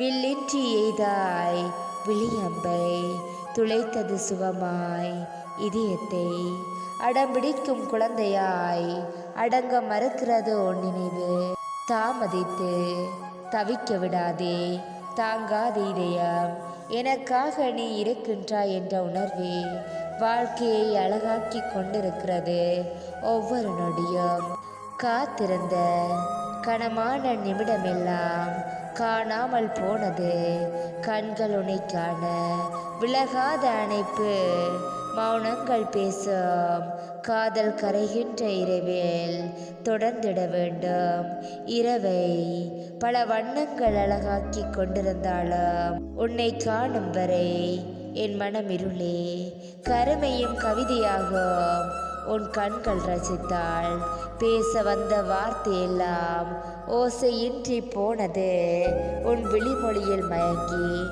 வில்லின்றி எய்தாய் விழியம்பை துளைத்தது சுகமாய் இதயத்தை அடம்பிடிக்கும் குழந்தையாய் அடங்க மறுக்கிறதோ நினைவு. தாமதித்து தவிக்க விடாதே தாங்காத இதயம். எனக்காக நீ இருக்கின்றாய் என்ற உணர்வே வாழ்க்கையை அழகாக்கி கொண்டிருக்கிறது ஒவ்வொரு நொடியும். காத்திருந்த கனமான நிமிடமெல்லாம் காணாமல் போனது. கண்கள் உனைக்கான விலகாத அணைப்பு. மௌனங்கள் பேசும். காதல் கரைகின்ற இரவில் தொடர்ந்திட வேண்டும். இரவை பல வண்ணங்கள் அழகாக்கி கொண்டிருந்தாலும் உன்னை காணும் வரை என் மனம் இருளே கருமையும் கவிதையாகும். உன் கண்கள் ரசித்தாள் பேச வந்த வார்த்தையெல்லாம் ஓசையின்றி போனது. உன் விழிமொழியில் மயங்கி